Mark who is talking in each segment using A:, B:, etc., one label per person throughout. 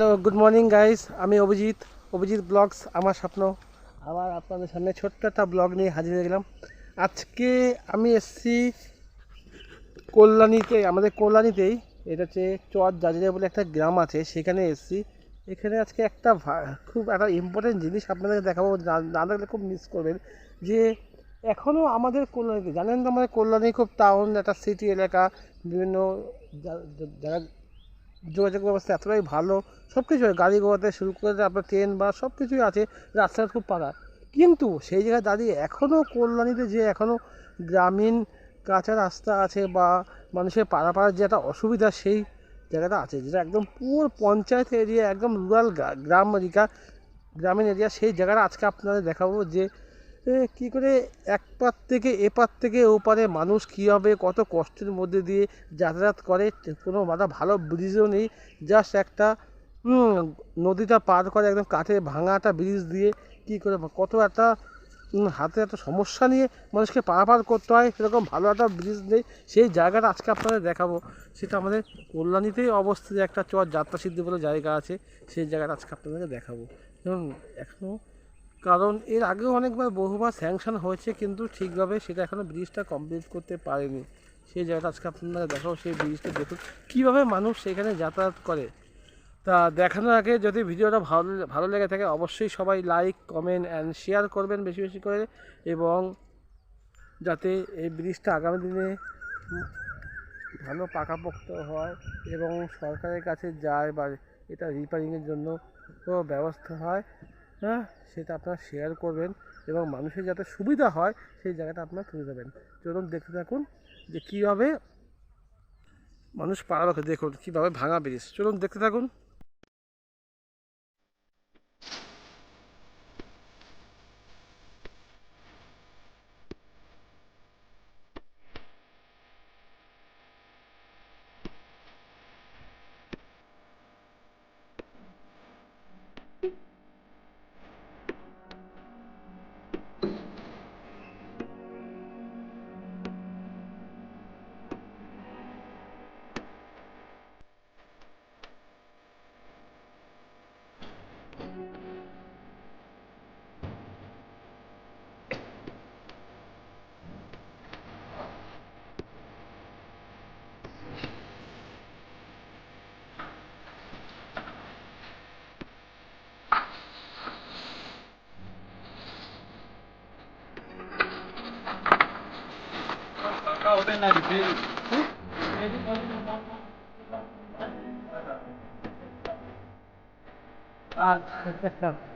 A: Hello good morning guys আমি Abhijit. Abhijit blogs আমার স্বপ্ন। আবার আপনাদের সামনে ছোট্ট একটা ব্লগ নিয়ে হাজির হয়ে গেলাম। আজকে আমি এসেছি কল্যাণীতে, আমাদের কল্যাণীতেই। এটা হচ্ছে চর জাজিরা বলে একটা গ্রাম আছে, সেখানে এসেছি। এখানে আজকে একটা খুব একটা ইম্পর্টেন্ট জিনিস আপনাদেরকে দেখাবো। না- দেখলে খুব মিস করবেন। যে এখনও আমাদের কল্যাণীতে, জানেন তো আমাদের কল্যাণী খুব টাউন একটা সিটি এলাকা, বিভিন্ন জায়গা যোগাযোগ ব্যবস্থা এতটাই ভালো সব কিছু গাড়ি ঘোড়াতে শুরু করে আপনার ট্রেন বা সব কিছুই আছে, রাস্তাঘাট খুব পাকা। কিন্তু সেই জায়গায় দাঁড়িয়ে এখনও কল্যাণীতে যে এখনও গ্রামীণ কাঁচা রাস্তা আছে বা মানুষের পাড়াপাড়ার যে একটা অসুবিধা, সেই জায়গাটা আছে, যেটা একদম পুরো পঞ্চায়েত এরিয়া একদম রুরাল গ্রাম এরিয়া গ্রামীণ এরিয়া সেই জায়গাটা আজকে আপনাদের দেখাবো যে কী করে এক পার থেকে এপার থেকে ওপারে মানুষ কীভাবে কত কষ্টের মধ্যে দিয়ে যাতায়াত করে, কোনো মাথা ভালো ব্রিজও নেই জাস্ট একটা নদীটা পার করে একদম কাঠে ভাঙা একটা ব্রিজ দিয়ে কী করে কত একটা হাতে একটা সমস্যা নিয়ে মানুষকে পারাপার করতে হয়, সেরকম ভালো একটা ব্রিজ নেই। সেই জায়গাটা আজকে আপনাদের দেখাবো। সেটা আমাদের কল্যাণীতেই অবস্থিত একটা চর যাত্রা সিদ্ধি বলে জায়গা আছে, সেই জায়গাটা আজকে আপনাদেরকে দেখাবো। এবং এখনও কারণ এর আগেও অনেকবার বহুবার স্যাংশন হয়েছে, কিন্তু ঠিকভাবে সেটা এখনও ব্রিজটা কমপ্লিট করতে পারেনি। সেই জায়গাটা আজকে আপনারা দেখাও সেই ব্রিজটা দেখুন। কীভাবে মানুষ সেখানে যাতায়াত করে? তা দেখানোর আগে যদি ভিডিওটা ভালো ভালো লেগে থাকে, অবশ্যই সবাই লাইক কমেন্ট অ্যান্ড শেয়ার করবেন বেশি বেশি করে এবং যাতে এই ব্রিজটা আগামী দিনে ভালো পাকাপোক্ত হয় এবং সরকারের কাছে যায় বা এটা রিপেয়ারিংয়ের জন্য ব্যবস্থা হয়। হ্যাঁ সেটা আপনারা শেয়ার করবেন এবং মানুষের যাতে সুবিধা হয়, সেই জায়গাটা আপনারা তুলে দেবেন চলুন দেখতে থাকুন যে কীভাবে মানুষ পাড়ালোকে দেখুন, কীভাবে ভাঙা ব্রিজ। চলুন দেখতে থাকুন। 那。啊，哈哈。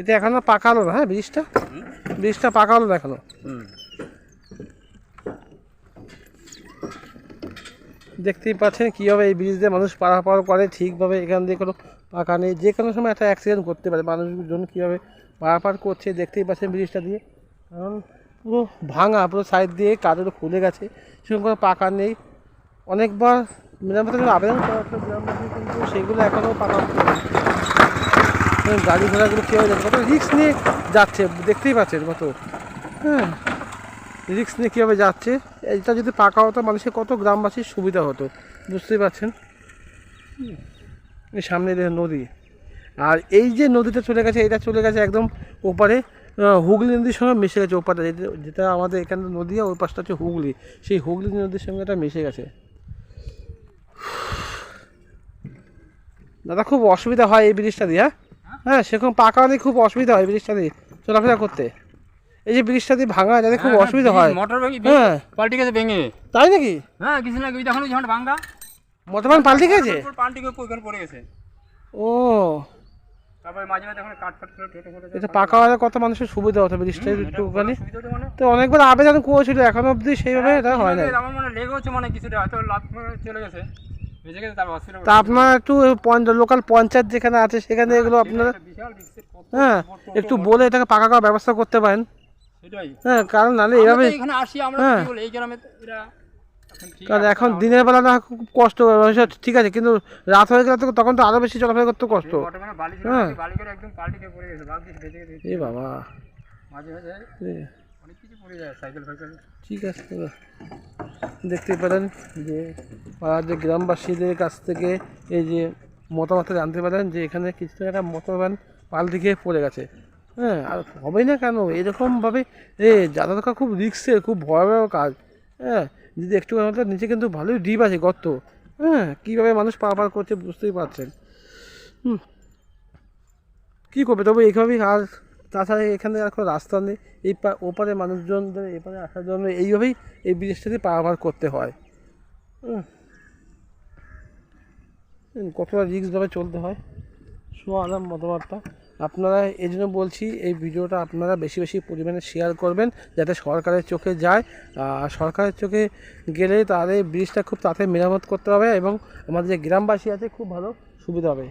A: এটা এখনও পাকালো না হ্যাঁ ব্রিজটা ব্রিজটা পাকালো না এখনও দেখতেই পাচ্ছেন কীভাবে এই ব্রিজ দিয়ে মানুষ পারাপার করে ঠিকভাবে এখান দিয়ে কোনো পাকা নেই। যে কোনো সময় একটা অ্যাক্সিডেন্ট করতে পারে মানুষজন কীভাবে পারাপার করছে দেখতেই পাচ্ছেন ব্রিজটা দিয়ে। কারণ পুরো ভাঙা পুরো সাইড দিয়ে কাজের খুলে গেছে সেরকম কোনো পাকা নেই। অনেকবার মেরামতের আবেদন করা কিন্তু সেগুলো এখনও পাকা। গাড়ি ঘোড়াগুলো কীভাবে যাচ্ছে কত রিক্স নিয়ে যাচ্ছে, দেখতেই পাচ্ছেন কত। হ্যাঁ রিক্স নিয়ে কীভাবে যাচ্ছে? এটা যদি পাকা হতো, মানুষের কত গ্রামবাসীর সুবিধা হতো, বুঝতেই পারছেন? সামনে নদী। আর এই যে নদীটা চলে গেছে, এটা চলে গেছে একদম ওপারে হুগলি নদীর সঙ্গে মিশে গেছে ওপারে যেটা- আমাদের এখানে নদী আর ওই পাশটা হচ্ছে হুগলি। সেই হুগলি নদীর সঙ্গে এটা মিশে গেছে। দাদা, খুব অসুবিধা হয় এই ব্রিজটা দিয়ে হ্যাঁ হ্যাঁ সেরকম পাকা হলে খুব অসুবিধা হয় ব্রিজটা দিয়ে চলাফেরা করতে। এই যে ব্রিজটা দিয়ে ভাঙা যাতে খুব অসুবিধা হয়।
B: মোটর ভেঙে
A: হ্যাঁ।
B: পাল্টি গেছে ভেঙে।
A: তাই নাকি?
B: হ্যাঁ কিছু না কিছু এখন যখন ভাঙ্গা
A: বর্তমান পাল্টি গেছে?
B: পাল্টি গিয়ে ওখানে পড়ে গেছে।
A: ও।
B: তারপরে মাঝে মাঝে এখন কাঠ ফাট করে
A: এটা পাকা হলে কত মানুষের সুবিধা হতো ব্রিজটা একটুখানি
B: তো মানে?
A: তো অনেকবার আবেদন করেছিল এখনও অবধি সেইভাবে এটা হয় না
B: আমার মনে লেগে হচ্ছে মানে কিছুটা হয়তো লাভ চলে গেছে।
A: তা আপনার একটু লোকাল পঞ্চায়েত যেখানে আছে সেখানে এগুলো আপনারা হ্যাঁ একটু বলে এটাকে পাকা করার ব্যবস্থা করতে পারেন। হ্যাঁ কারণ নাহলে এভাবে হ্যাঁ। কারণ এখন দিনের বেলা না খুব কষ্ট ঠিক আছে কিন্তু রাত হয়ে গেলে তো তখন তো আরও বেশি চলাফেরা করতে কষ্ট।
B: ছিল,
A: হ্যাঁ। এ বাবা।
B: মাঝে সাইকেল ফাইকেল
A: ঠিক আছে। দেখতে পারেন যে যে গ্রামবাসীদের কাছ থেকে এই যে মতামত জানতে পারেন যে এখানে কিছু একটা মতবান পাল দিকে পড়ে গেছে। হ্যাঁ আর হবে না কেন? এরকমভাবে এ যাতায়াত করা খুব রিক্সের, খুব ভয়াবহ কাজ। হ্যাঁ যদি একটু নিচে কিন্তু ভালোই ডিপ আছে গর্ত। হ্যাঁ কীভাবে মানুষ পা পার করছে বুঝতেই পারছেন। হুম, কী করবে? তবে এইভাবেই আর তাছাড়া এখানে আর কোনো রাস্তা নেই। এই ওপারে মানুষজনদের, এপারে আসার জন্য এইভাবেই এই ব্রিজটাতে পারাপার করতে হয়। কতটা রিক্সভাবে চলতে হয় শো আলাম মতামতটা। আপনারা এই জন্য বলছি, এই ভিডিওটা আপনারা বেশি বেশি পরিমাণে শেয়ার করবেন, যাতে সরকারের চোখে যায়। আর সরকারের চোখে গেলে তাহলে ব্রিজটা খুব তাড়াতাড়ি মেরামত করতে হবে এবং আমাদের যে গ্রামবাসী আছে, খুব ভালো সুবিধা হবে।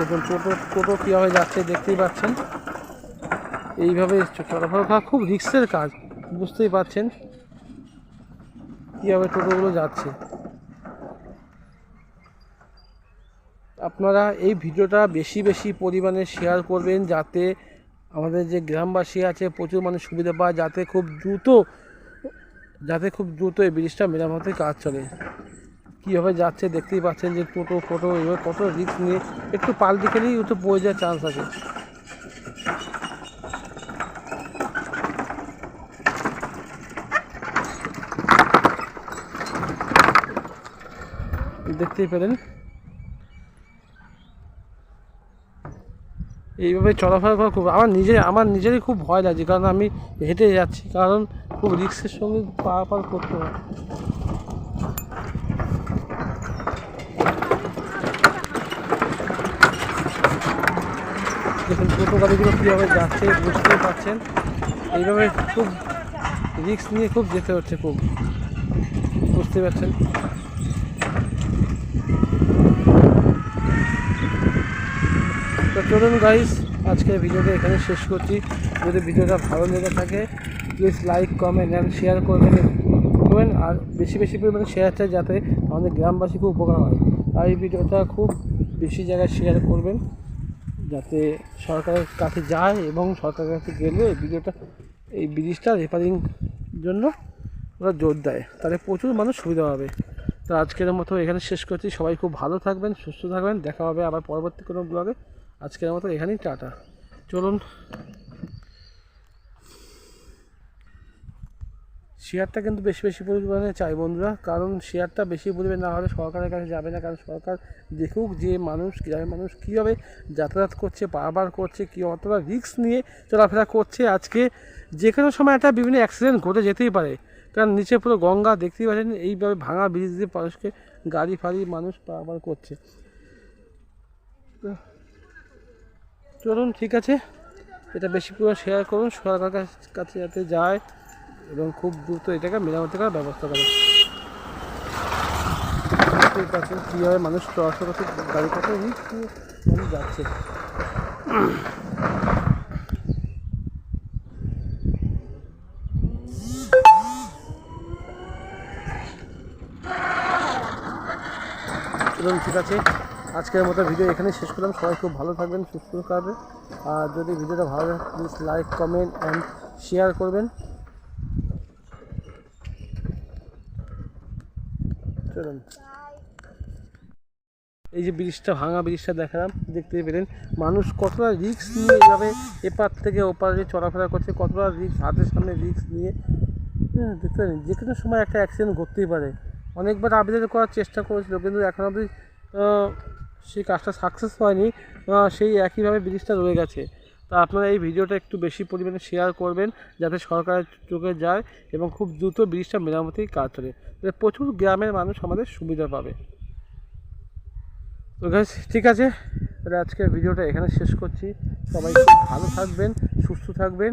A: দেখুন, টোটো টোটো কীভাবে যাচ্ছে দেখতেই পাচ্ছেন। এইভাবে চ- চলাফেরা করা খুব রিক্সের কাজ, বুঝতেই পারছেন কীভাবে টোটোগুলো যাচ্ছে। আপনারা এই ভিডিওটা বেশি বেশি পরিমাণে শেয়ার করবেন যাতে আমাদের যে গ্রামবাসী আছে, প্রচুর মানুষ সুবিধা পায়, যাতে খুব দ্রুত, যাতে খুব দ্রুত এই ব্রিজটা মেরামতের কাজ চলে। কীভাবে যাচ্ছে দেখতেই পাচ্ছেন যে টোটো, ফোটো, এভাবে কত রিস্ক নিয়ে একটু পাল দিকে নিয়েই তো পড়ে যাওয়ার চান্স আছে। দেখতেই পেলেন? এইভাবে চলাফেরা করা খুব আমার নিজে আমার নিজেরই খুব ভয় লাগছে, কারণ আমি হেঁটে যাচ্ছি, কারণ খুব রিক্সের সঙ্গে পারাপার করতে হয়। দেখুন, টোটো গাড়িগুলো কীভাবে যাচ্ছে, বুঝতেই পারছেন। এইভাবে খুব রিক্স নিয়ে খুব যেতে হচ্ছে খুব। বুঝতে পারছেন? তো চলুন গাইস আজকের ভিডিওটা এখানে শেষ করছি। যদি ভিডিওটা ভালো লেগে থাকে please like comment and share করবেন। করবেন আর বেশি বেশি পরিমাণে শেয়ার চাই যাতে আমাদের গ্রামবাসী খুব উপকার হয়। আর এই ভিডিওটা খুব বেশি জায়গায় শেয়ার করবেন। যাতে সরকারের কাছে যায় এবং সরকারের কাছে গেলে ভিডিওটা, এই ব্রিজটা রেপারিং জন্য ওরা জোর দেয়। তাহলে প্রচুর মানুষ সুবিধা হবে তো আজকের মতো এখানে শেষ করছি। সবাই খুব ভালো থাকবেন, সুস্থ থাকবেন। দেখা হবে আবার পরবর্তী কোনো ব্লগে আজকের মতো এখানেই, টাটা। চলুন। শেয়ারটা কিন্তু বেশি বেশি পরিমাণে চাই বন্ধুরা। কারণ শেয়ারটা বেশি পরিমাণে না হলে সরকারের কাছে যাবে না। কারণ সরকার দেখুক যে মানুষ, গ্রামের মানুষ কীভাবে যাতায়াত করছে, বারবার করছে, কী অতটা রিস্ক নিয়ে চলাফেরা করছে আজকে। যে কোনো সময় একটা বিভিন্ন অ্যাক্সিডেন্ট ঘটে যেতেই পারে। কারণ নিচে পুরো গঙ্গা দেখতেই পাচ্ছেন, এইভাবে ভাঙা ব্রিজ দিয়ে মানুষকে গাড়ি ফাড়ি মানুষ পারাপার করছে। চলুন, ঠিক আছে। এটা বেশি পুরো শেয়ার করুন সরকার কাছে যাতে যায়। এবং খুব দ্রুত এটাকে মেরামতি করার ব্যবস্থা করে। দেখতেই পাচ্ছেন কীভাবে মানুষ চলাচল গাড়ি নিয়ে মানুষ যাচ্ছে। এবং ঠিক আছে, আজকের মতো ভিডিও এখানে শেষ করলাম। সবাই খুব ভালো থাকবেন, সুস্থ থাকবেন। আর যদি ভিডিওটা ভালো লাগে please like comment and share করবেন। চলুন। এই যে ব্রিজটা ভাঙা ব্রিজটা দেখালাম, দেখতে পেলেন। মানুষ কতটা রিস্ক নিয়ে এইভাবে এপার থেকে ওপার ওপারে চলাফেরা করছে, কতটা রিস্ক হাতের সামনে রিস্ক নিয়ে। হ্যাঁ দেখতে পেলেন, যে কোনো সময় একটা অ্যাক্সিডেন্ট ঘটতেই পারে। অনেকবার আবেদন করার চেষ্টা করেছিল, কিন্তু এখন অবধি সেই কাজটা সাকসেস হয়নি। সেই একইভাবে ব্রিজটা রয়ে গেছে। তা আপনারা এই ভিডিওটা একটু বেশি পরিমাণে শেয়ার করবেন যাতে সরকারের চোখে যায় এবং খুব দ্রুত ব্রিজটা মেরামতির কাজ চলে। প্রচুর গ্রামের মানুষ আমাদের সুবিধা পাবে। তো গাইস ঠিক আছে? তাহলে আজকের ভিডিওটা এখানে শেষ করছি। সবাই ভালো থাকবেন, সুস্থ থাকবেন।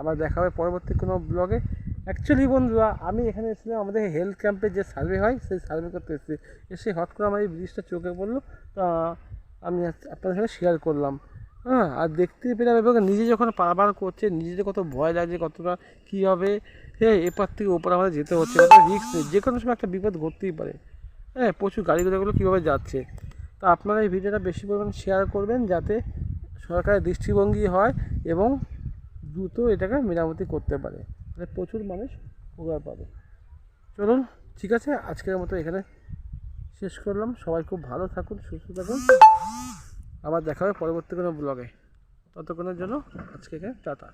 A: আবার দেখা হবে পরবর্তী কোনো ব্লগে অ্যাকচুয়ালি বন্ধুরা, আমি এখানে এসেছিলাম আমাদের হেলথ ক্যাম্পের যে সার্ভে হয়, সেই সার্ভে করতে এসেছি। এসে হট করে আমার এই ব্রিজটা চোখে পড়ল। তা আমি আপনাদের সঙ্গে শেয়ার করলাম। হ্যাঁ আর দেখতেই পেলাম এবং নিজে যখন পারাবার করছে, নিজেদের কত ভয় লাগছে, কতটা কী হবে। হ্যাঁ এপার থেকে ওপর আমাদের যেতে হচ্ছে কত রিস্ক নেই, যে কোনো সময় একটা বিপদ ঘটতেই পারে। হ্যাঁ প্রচুর গাড়ি ঘোড়াগুলো কীভাবে যাচ্ছে। তা আপনারা এই ভিডিওটা বেশি পরিমাণ শেয়ার করবেন যাতে সরকারের দৃষ্টিভঙ্গি হয় এবং দ্রুত এটাকে মেরামতি করতে পারে। তাহলে প্রচুর মানুষ উপকার পাবে। চলুন, ঠিক আছে, আজকের মতো এখানে শেষ করলাম। সবাই খুব ভালো থাকুন, সুস্থ থাকুন। আবার দেখা হবে পরবর্তী কোনো ব্লগে ততক্ষণের জন্য আজকে টাটা।